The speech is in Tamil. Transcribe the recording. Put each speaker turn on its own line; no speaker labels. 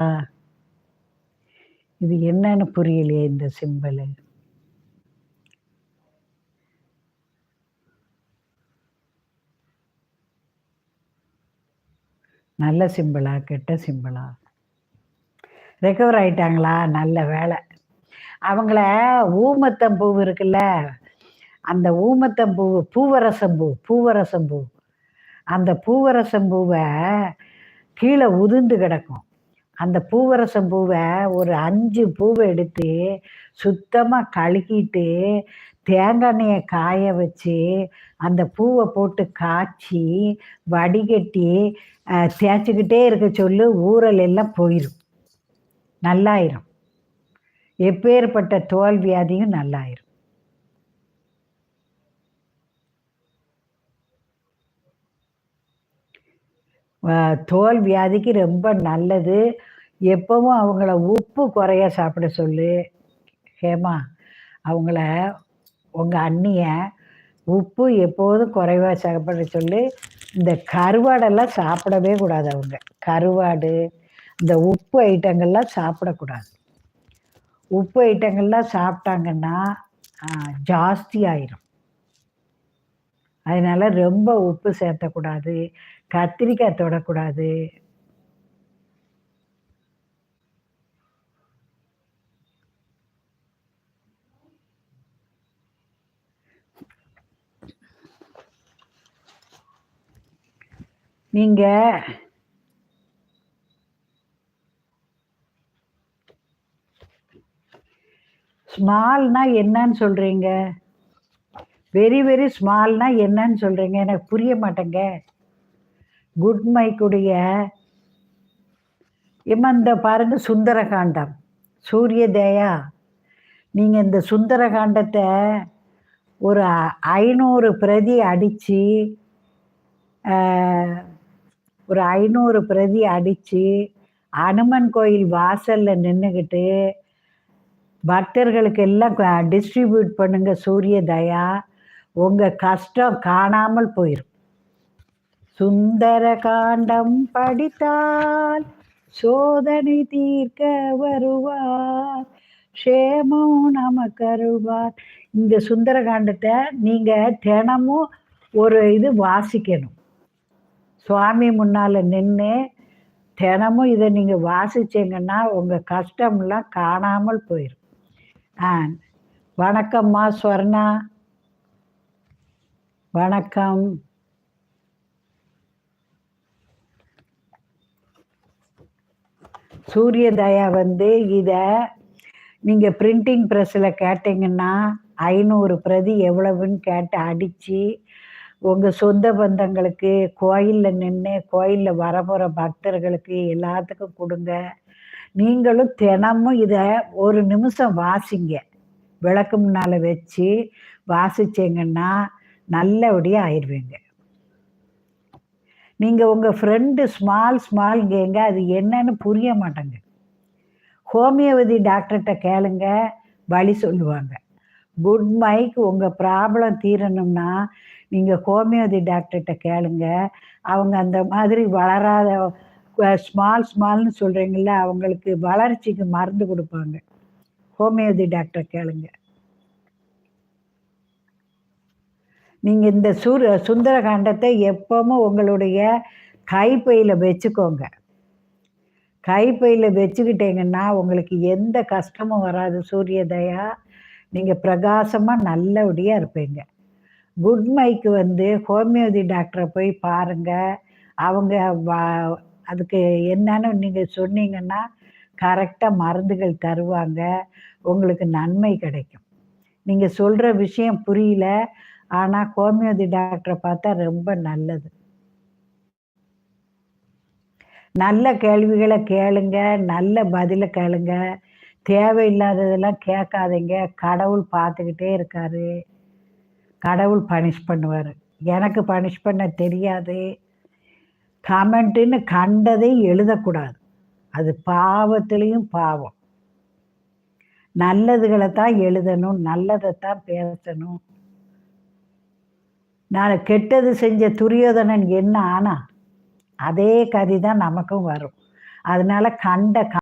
ஆ. இது என்னன்னு புரியலையே இந்த சிம்பலு. நல்ல சிம்பிளா கெட்ட சிம்பிளா ரெக்கவர் ஆயிட்டாங்களா? நல்ல வேலை அவங்கள ஊமத்தம் பூ இருக்குல்ல அந்த ஊமத்தம் பூ பூவரசம்பூ பூவரசம்பூ அந்த பூவரசம்பூவை கீழே உதிர்ந்து கிடக்கும். அந்த பூவரசம் பூவை ஒரு அஞ்சு பூவை எடுத்து சுத்தமாக கழுகிட்டு தேங்காய் எண்ணெயை காய வச்சு அந்த பூவை போட்டு காய்ச்சி வடிகட்டி தேய்ச்சிக்கிட்டே இருக்க சொல்லு ஊரல் எல்லாம் போயிடும் நல்லாயிரும். எப்பேற்பட்ட தோல் வியாதியும் நல்லாயிரும். தோல் வியாதிக்கு ரொம்ப நல்லது. எப்பவும் அவங்கள உப்பு குறைய சாப்பிட சொல்லு. ஹேமா அவங்கள உங்கள் அண்ணிய உப்பு எப்போதும் குறைவாக சாப்பிட சொல்லி. இந்த கருவாடெல்லாம் சாப்பிடவே கூடாது அவங்க. கருவாடு இந்த உப்பு ஐட்டங்கள்லாம் சாப்பிடக்கூடாது. உப்பு ஐட்டங்கள்லாம் சாப்பிட்டாங்கன்னா ஜாஸ்தி ஆயிரும். அதனால ரொம்ப உப்பு சேர்த்தக்கூடாது. கத்திரிக்காய் தொடக்கூடாது. நீங்க ஸ்மால்னா என்னன்னு சொல்றீங்க? வெரி வெரி ஸ்மால்னா என்னன்னு சொல்றீங்க? எனக்கு புரிய மாட்டேங்க. குட் மைக்குடைய இம்மா இந்த பாருங்க சுந்தரகாண்டம். சூரிய தயா நீங்க இந்த சுந்தரகாண்டத்தை ஒரு ஐநூறு பிரதி அடிச்சு ஒரு ஐநூறு பிரதி அடித்து அனுமன் கோயில் வாசலில் நின்றுக்கிட்டு பக்தர்களுக்கு எல்லாம் டிஸ்ட்ரிபியூட் பண்ணுங்க சூரிய தயா. உங்கள் கஷ்டம் காணாமல் போயிடும் சுந்தர காண்டம் படித்தால் சோதனை தீர்க்க வருவார். க்ஷேமம் நமக்கு அருள்வார். இந்த சுந்தர காண்டத்தை தினமும் ஒரு இது வாசிக்கணும். சுவாமி முன்னால் நின்று தினமும் இதை நீங்க வாசிச்சீங்கன்னா உங்க கஷ்டம்லாம் காணாமல் போயிடும் ஆ வணக்கம்மா ஸ்வர்ணா. வணக்கம். சூரிய தயா வந்து இதை நீங்கள் பிரிண்டிங் ப்ரெஸ்ஸில் கேட்டிங்கன்னா ஐநூறு பிரதி எவ்வளவுன்னு கேட்டு அடித்து உங்கள் சொந்த பந்தங்களுக்கு கோயிலில் நின்று கோயிலில் வரப்போகிற பக்தர்களுக்கு எல்லாத்துக்கும் கொடுங்க. நீங்களும் தினமும் இதை ஒரு நிமிஷம் வாசிங்க. விளக்கு முன்னால் வச்சு வாசிச்சீங்கன்னா நல்லபடியாக ஆயிடுவீங்க நீங்கள் உங்கள் ஃப்ரெண்டு ஸ்மால் ஸ்மால் கேங்க அது என்னன்னு புரிய மாட்டேங்க ஹோமியோபதி டாக்டர்கிட்ட கேளுங்க வழி சொல்லுவாங்க. குட் மைக் உங்கள் ப்ராப்ளம் தீரணும்னா நீங்கள் ஹோமியோபதி டாக்டர்கிட்ட கேளுங்க. அவங்க அந்த மாதிரி வளராத ஸ்மால் ஸ்மால்னு சொல்கிறீங்கள அவங்களுக்கு வளர்ச்சிக்கு மருந்து கொடுப்பாங்க. ஹோமியோபதி டாக்டர் கேளுங்க. நீங்கள் இந்த சூர சுந்தரகாண்டத்தை எப்பவும் உங்களுடைய கைப்பையில் வச்சுக்கோங்க. கைப்பையில் வச்சுக்கிட்டீங்கன்னா உங்களுக்கு எந்த கஷ்டமும் வராது. சூரிய தயா நீங்கள் பிரகாசமாக நல்லபடியாக இருப்பீங்க. குட் மைக்கு வந்து ஹோமியோபதி டாக்டரை போய் பாருங்கள் அவங்க அதுக்கு என்னன்னு நீங்கள் சொன்னீங்கன்னா கரெக்டாக மருந்துகள் தருவாங்க. உங்களுக்கு நன்மை கிடைக்கும். நீங்கள் சொல்கிற விஷயம் புரியல ஆனால் ஹோமியோபதி டாக்டரை பார்த்தா ரொம்ப நல்லது. நல்ல கேள்விகளை கேளுங்க நல்ல பதிலை கேளுங்க. தேவையில்லாததெல்லாம் கேட்காதீங்க. கடவுள் பார்த்துக்கிட்டே இருக்காரு. கடவுள் பனிஷ் பண்ணுவார். எனக்கு பனிஷ் பண்ண தெரியாது. கமெண்ட்டுன்னு கண்டதை எழுதக்கூடாது. அது பாவத்திலையும் பாவம். நல்லதுகளை தான் எழுதணும். நல்லதை தான் பேசணும். நான் கெட்டது செஞ்ச துரியோதனன் என்ன ஆனா அதே கதி தான் நமக்கும் வரும். அதனால கண்ட